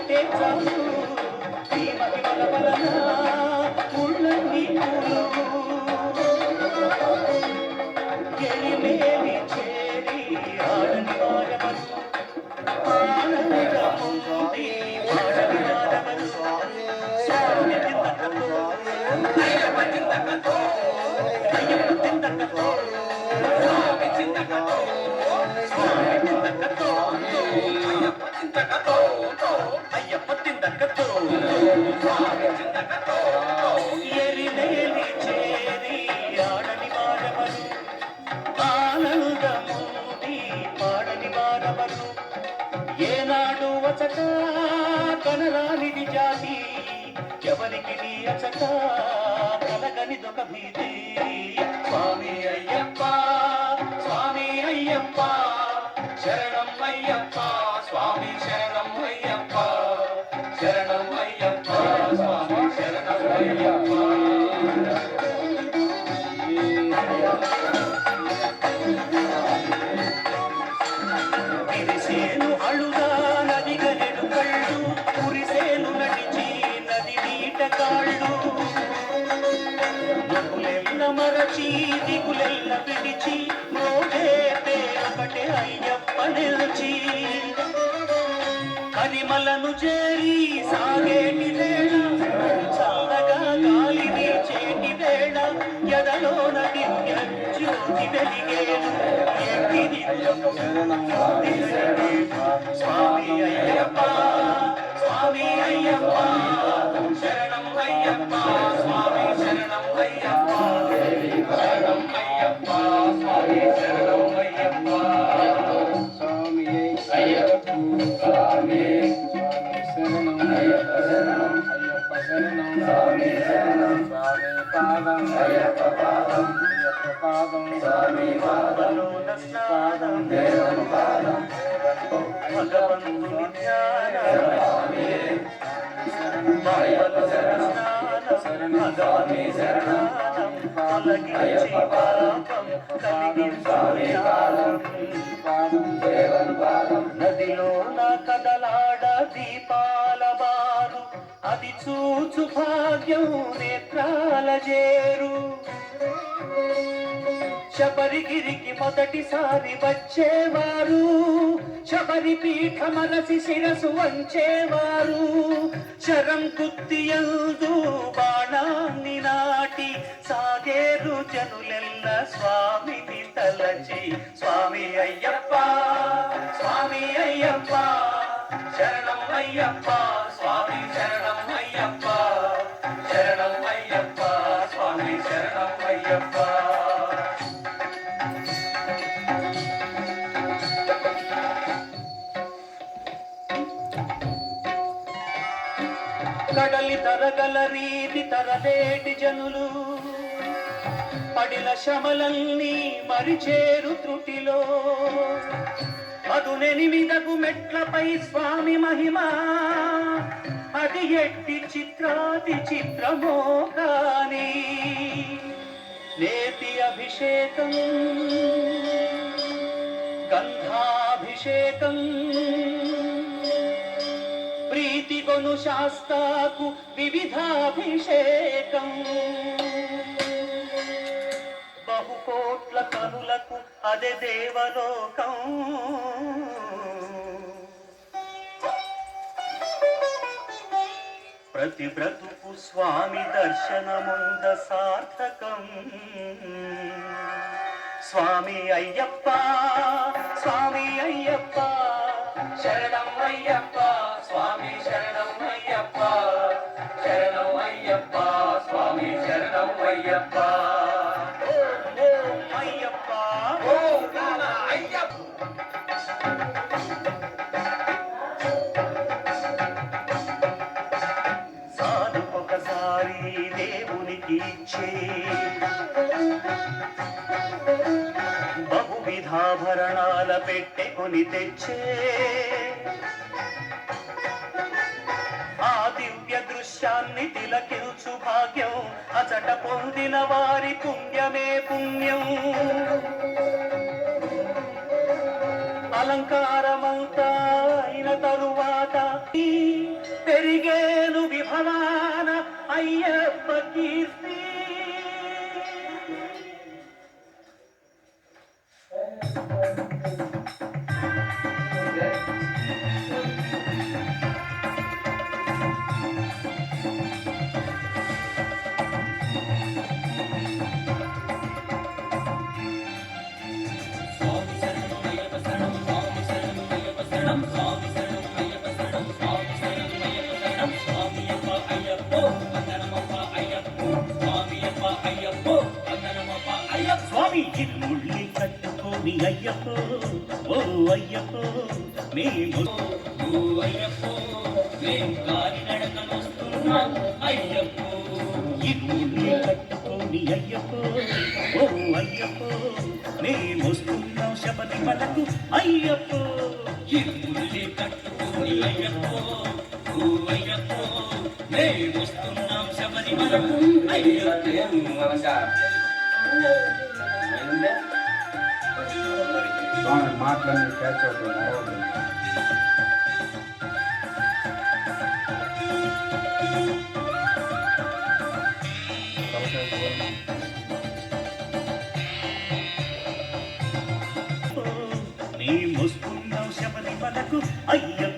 ఉంటే చాలు. నీ మహిమల వలన ముళ్ళన్నీ పూలు. ఏనాడు వచట కనరానిది జాతి ఎవరికి నీ అచట కలగనిదొక భీతి స్వామి అయ్యప్ప స్వామి అయ్యప్ప శరణం అయ్యప్ప దిగులెల్ల పిడిచి మోగే పేరుపటే అయ్యప్ప నిలిచి. కరిమలను చేరి సాగేటి వేళ చల్లగా గాలిని చేటి వేళ ఎదలోన దివ్య జ్యోతి వెలిగేను ఎక్కిది స్వామి అయ్యప్ప స్వామి అయ్యప్ప. स्वामी शरणं स्वामी पादं अय्यप्प पादं अय्यप्प पादं स्वामी पादं पादं देवं पादं भगवन्तु स्वामी अय्यप्प शरणं शरणं स्वामी शरणं अय्यप्प पादं स्वामी पादं చూచు భాగ్యం నేత్రాల చేరు. శబరిగిరికి మొదటిసారి వచ్చేవారు. శబరి పీఠమరసి శిరసు వంచేవారు. శరం కుత్తియందు బాణాన్ని నాటి సాగేరు జనులెల్ల స్వామిని తలచి స్వామి అయ్యప్ప స్వామి అయ్యప్ప శరణం అయ్యప్ప స్వామి శరణం కడలి తరగల రీతి తరలేటి జనులు. పడిల శమలన్నీ మరిచేరు త్రుటిలో. పదునెనిమిదగు మెట్లపై స్వామి మహిమ. అది ఎట్టి చిత్రాతి చిత్రమో కాని నేతి అభిషేకం గంధాభిషేకం. ప్రీతి శాస్తాకు వివిధాభిషేకం. బహుకోట్ల కనులకు అదే దేవలోకం. ప్రతి బ్రతుకు స్వామి దర్శనముంద సార్థకం. స్వామి అయ్యప్ప స్వామి అయ్యప్ప శరణం అయ్యప్ప స్వామి శరణం ఒకసారి దేవునికి ఇచ్చే బహువిధాభరణాల పెట్టెకొని తెచ్చే దివ్య దృశ్యాన్ని తిలకించు భాగ్యం. అచట పొందిన వారి పుణ్యమే పుణ్యం. అలంకారమంతా అయిన తరువాత పెరిగేను విభవాన అయ్యప్ప కీర్తి. స్వామి ఓ అయ్యప్పో. మేము ఇరుముళ్ళి కట్టుకోని అయ్యప్పో. ఓ అయ్యప్పో మేమొస్తున్నాం శబరిమలకు అయ్యప్పో. ఇరుముల్లి కట్టుకొని అయ్యప్పో. ఓ అయ్యప్పో. మేమొస్తున్నాం శబరిమలకు అయ్యప్పో స్వామి మాటలన్నీ క్యాచ్ అవుతుంది నీ ముస్కున్నావు శబరి పదకు అయ్యప్పో